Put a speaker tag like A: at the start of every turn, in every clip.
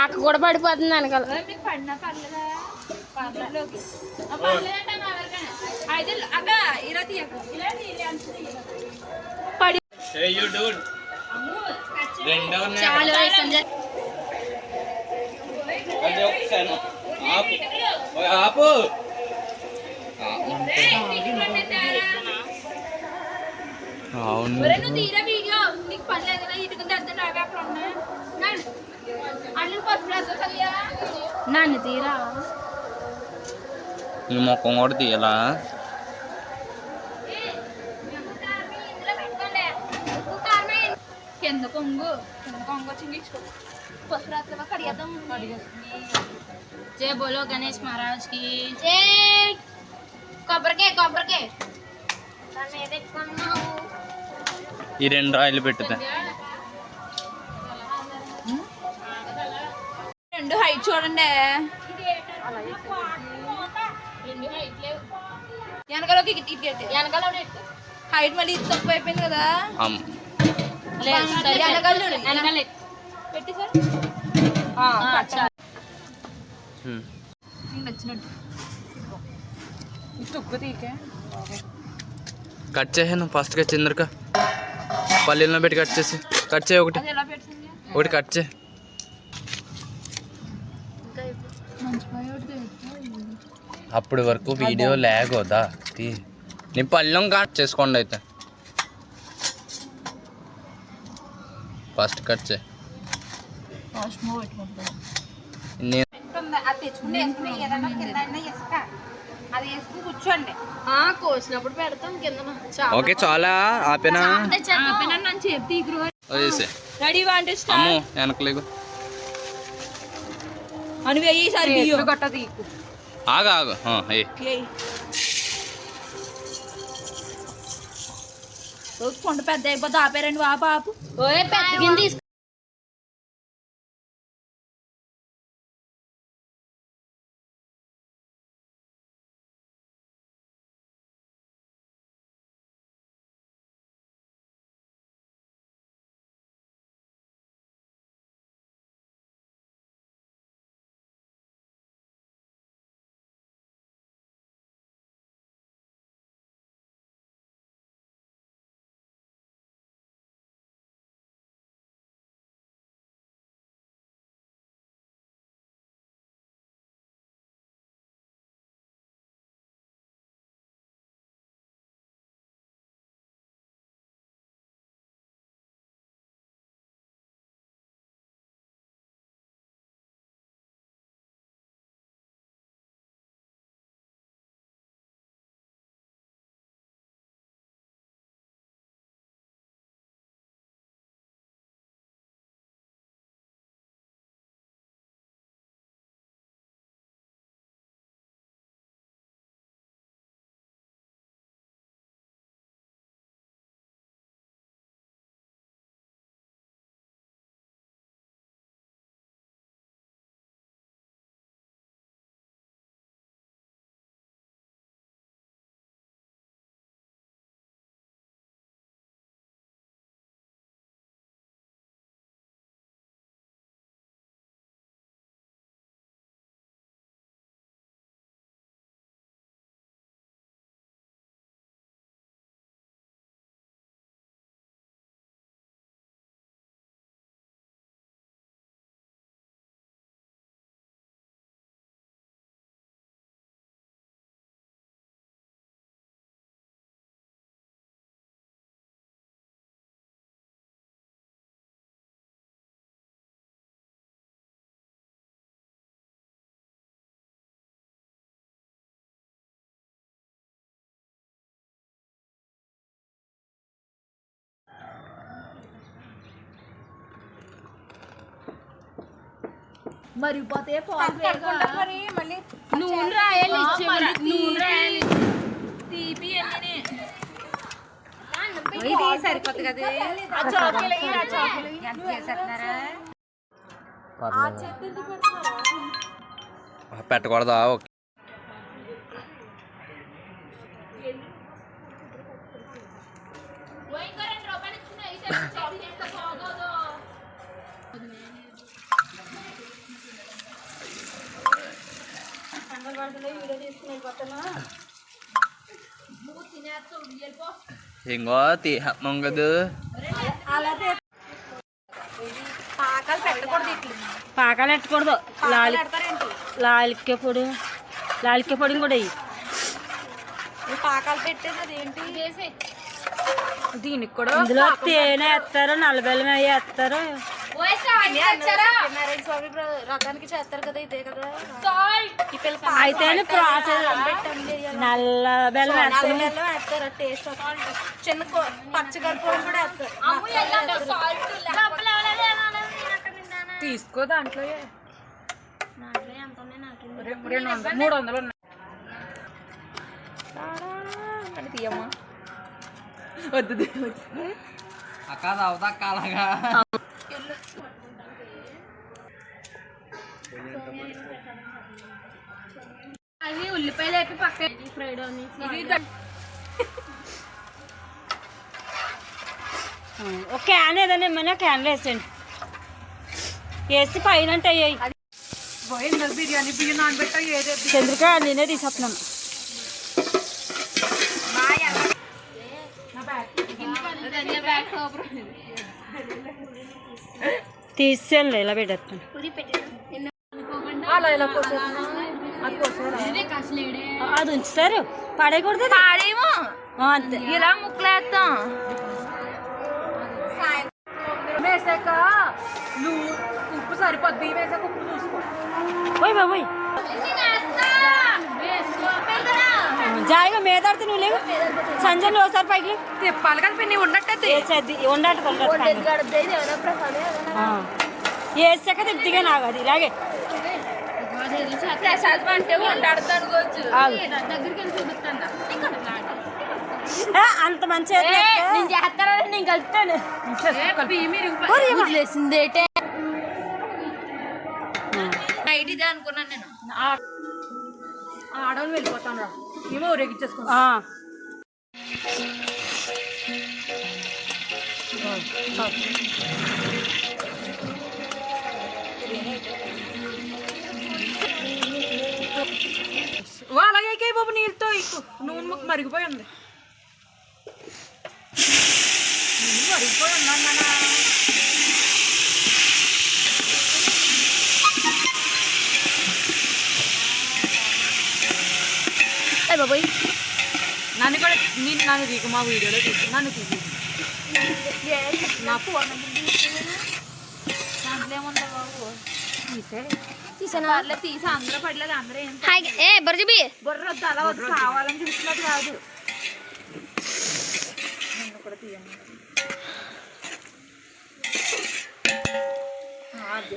A: అక్క కూడా పడిపోతుంది వెనకాల.
B: పడి చాలా
C: ఆపు అవును.
B: నన్ను తీరా?
C: ఈ మొక్కం కూడా తీయాలా?
B: కింద కొంగు కింద కొంగు చింగించుకో పసుపు రాత్రి కడిగేద్దాం. జై బోలో గణేష్ మహారాజ్కి జై కొబ్బరికే కొబ్బరికే
C: ఈ రెండు రాయిలు పెట్టుతా.
B: హైట్ చూడండి వెనకాలకి.
A: వెనకాల
B: హైట్ మళ్ళీ తక్కువ అయిపోయింది కదా. వెనకాల చూడండి పెట్టి సార్. నచ్చినట్టు.
C: కట్ చేసాను ఫస్ట్గా చిందరక పల్లీలో పెట్టి కట్ చేసి. కట్ చేయి ఒకటి. ఒకటి కట్ చేయి
B: మంచి పని ఒకటి
C: అప్పటి వరకు వీడియో ల్యాగ్ అవుదా? నీ పళ్ళెం కట్ చేసుకోండి అయితే. ఫస్ట్ కట్
B: కూర్చోండి
A: కోసినప్పుడు పెడతాం కింద
C: ఓకే చాలా ఆపేనా?
B: నన్ను చెప్పి
C: వదిలేసే.
B: రెడీ వాంటే
C: అమ్ము వెనకలేగు.
B: అని వెయ్యి సార్ బియ్యం.
A: గట్ట తీకు
C: ఆగు ఆగు. ఏ.
B: కొండ పెద్ద అయిపోతే ఆపారండి వా పాపు
A: ఓయ్ పెద్ద తీసుకో
B: మరిగిపోతే మరి మళ్ళీ
A: నూనె రాయాలి. నూనె రాయాలి
B: తీపి. అన్నీ
A: ఇది సరిపోతుంది కదా
B: ఆ చాకులు ఆ చాకులు ఇయ్యి.
A: ఎంత చేసేస్తున్నారా
C: పెట్టకూడదా? ఓకే
B: ఓ, ఇంకో రెండు రూపాయలు ఇచ్చిన, ఈ సైడ్ చాకులు చేస్తే బాగుంది. గంటలో వీడియో తీసుకుని వెళ్ళిపోతాను
C: ఇంకో తీహమ్మం కదా
B: పాకాలు పెట్టకూడదు ఇట్లు.
D: పాకాలు ఎట్టకూడదు లాలి లాలిక్కే పొడి. లాలిక్కే పొడి కూడా
B: పాకాలు పెట్టేది అదేంటి? దీనికి కూడా
D: ఇందులో తేనె వేస్తారు నల్లబెల్లం వేస్తారు
B: సత్యనారాయణ స్వామి రథానికి చేస్తారు కదా ఇదే కదా.
D: అయితేనే ప్రాసెస్ నల్ల బెల్లం వేస్తారు
B: టేస్ట్ చిన్న పచ్చకర్పూరం కూడా వేస్తారు.
D: తీసుకో దాంట్లో మూడు వందలు ఉన్నాయి.
B: తీయమ్మా.
D: వద్దు
C: అక్క అవుతా అక్క అలాగా.
D: అవి ఉల్లిపాయలు వేపి పక్క ఫ్రైడ్ ఒక క్యాన్ ఏదైనా ఏమైనా క్యాన్లో వేసేయండి. వేసి పైన అయ్యాయి
B: బిర్యానీ? బియ్యం నానబెట్టా ఏదేది
D: చంద్రిక నేనే తీసేస్తున్నాను. తీసేయండి ఇలా పెట్టేస్తాను.
B: అలా ఇలా అది
D: ఉంచుతారు. పడేయకూడదు.
B: పాడేమో
D: అంతే.
B: ఇలా ముక్కలేస్తాం. వేసాక నువ్వు ఉప్పు సరిపోద్ది. వేసాక ఉప్పు చూసుకో.
D: పోయి బాబోయ్. జాయిగా మేదాడితే నువ్వు లేవు. సంజయ్ నువ్వు ఒకసారి పైకి.
B: తిప్పాలి
D: ఉండట వేసాక తిప్పిగా నాకు అది ఇలాగే.
B: అంటే
D: అంత మంచి
B: నేను కలుపుతాను. వదిలేసిందేటే అనుకున్నాను నేను. ఆడవాళ్ళు వెళ్ళిపోతాను రా ఏమో ఊరేగించేసుకున్నా అలాగే బాబు నీళ్ళతో ఎక్కువ నూనె ముక్క మరిగిపోయి ఉంది. మరిగిపోయి ఉన్నాను బాబాయ్ నన్ను కూడా నేను నన్ను తీకు మా వీడియోలో తీసు నన్ను తీసి. నా ఏం
D: ఏ బర్జబి
B: బుర్ర అలా వద్దు కావాలని చూస్తున్నది కాదు. నన్ను కూడా తీయండి. ఆ, అది.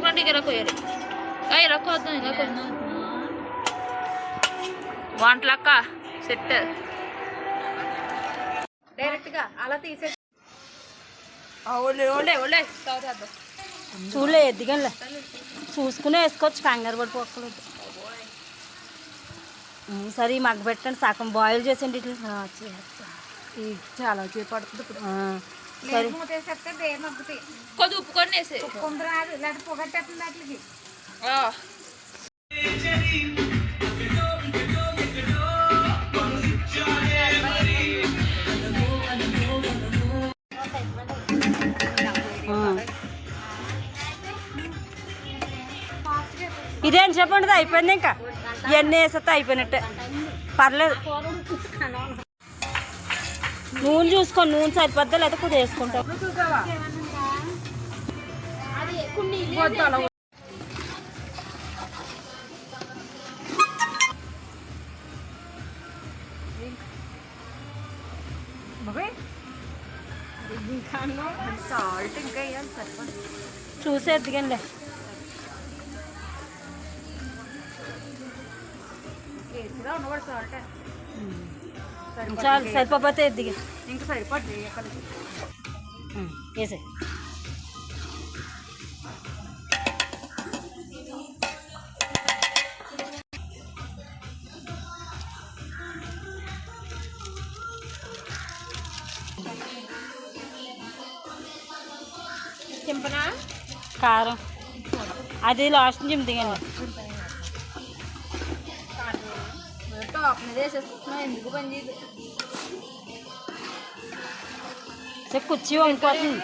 B: స్నాక్ మరి సినిమాకి ఇలా కోయాలి ఇలా కోద్దాం ఇలా కోద్దాం వంటలక్క సెట్ డైరెక్ట్గా అలా తీసే ఓలే ఓలే
D: చూడలే ఎద్దిగలే చూసుకునే వేసుకోవచ్చు కంగారు పడిపోక్కలేదు సరే మగ్గ పెట్టండి సగం బాయిల్ చేసేయండి ఇట్లా
B: చాలా సేపు పడుతుంది ఇప్పుడు మూతేసేస్తే కొద్ది ఉప్పు కొన్ని వేసే ఉప్పు రాదు లేకపోతే పొగట్టేస్తుంది వాటికి
D: ఆ. ఇదేం చెప్పండి అయిపోయింది ఇంకా. ఇవన్నీ వేసేస్తే అయిపోయినట్టే. పర్లేదు. నూనె చూసుకో నూనె సరిపోద్దా లేదా కొద్దిగా వేసుకుంటాం
B: సాల్ట్ ఇంకా వేయాలి సరిపోదు
D: చూసి ఎదిగండి.
B: వేసిగా ఉన్నవాడు సాల్ట్.
D: చాలు సరిపోతే ఎద్దిగా
B: ఇంకా సరిపోద్ది
D: వేసే కారం. అది లాస్ట్ చింపుతాయండి
E: టాప్ మీద వేసేసుకుంటున్నాం ఎందుకు పని చేయదు
D: సో కుర్చీ వంగిపోతుంది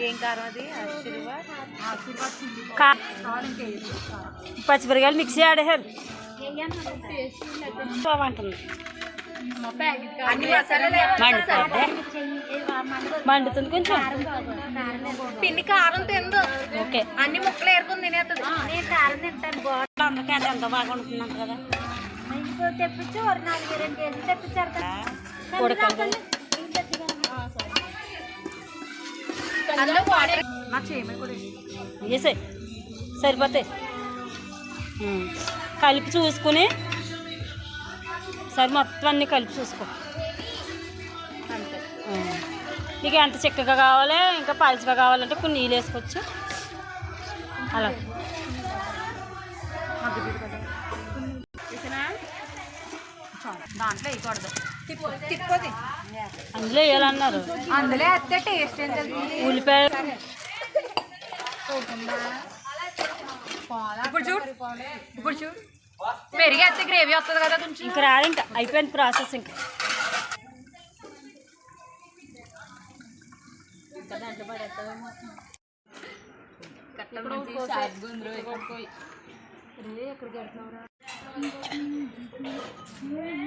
E: ఏం కారం అది
D: కా- పచ్చిమిరకాయలు మిక్సీ ఆడేసారు బాగుంటుంది
E: అన్ని మసాలాలు
D: మండుతుంది కొంచెం.
E: పిన్ని కారం తిందు.
D: ఓకే.
E: అన్ని ముక్కలు ఏరుకుని తినేస్తుంది
D: నేను కారం తింటాను బాగుంటుంది అందుకే ఎంత బాగా ఉంటున్నాను కదా. ఇంకో తెప్పించి ఒక నాలుగు రెండు కేజీలు తెప్పించారు సరిపోతాయి. కలిపి చూసుకుని సరే మొత్తం అన్నీ కలిపి చూసుకో.
E: అంతే.
D: నీకు ఎంత చిక్కగా కావాలి ఇంకా పలుచగా కావాలంటే కొన్ని నీళ్ళు వేసుకోవచ్చు. అలా.
E: దాంట్లో వేయకూడదు.
D: అందులో వేయాలన్నారు.
E: అందులో వేస్తే టేస్ట్
D: ఉల్లిపాయ
E: ఇప్పుడు చూడు. ఇప్పుడు చూడు. పెరిగేస్తే గ్రేవీ వస్తుంది కదా కొంచెం.
D: ఇంకా రాదు ఇంకా. అయిపోయింది ప్రాసెస్ ఇంకా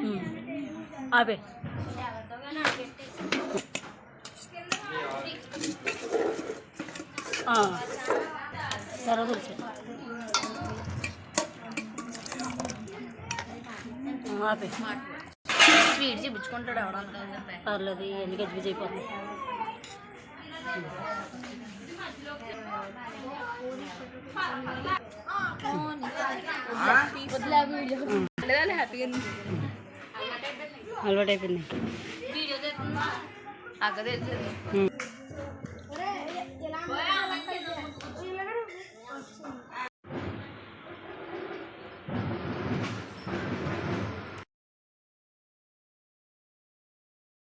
D: ఉం. ఆపే.
E: స్వీట్ చూపించుకుంటాడు ఎవడన్నా
D: పర్లేదు ఎందుకు గజ్జి అయిపోతుంది అలవాటు అయిపోయింది.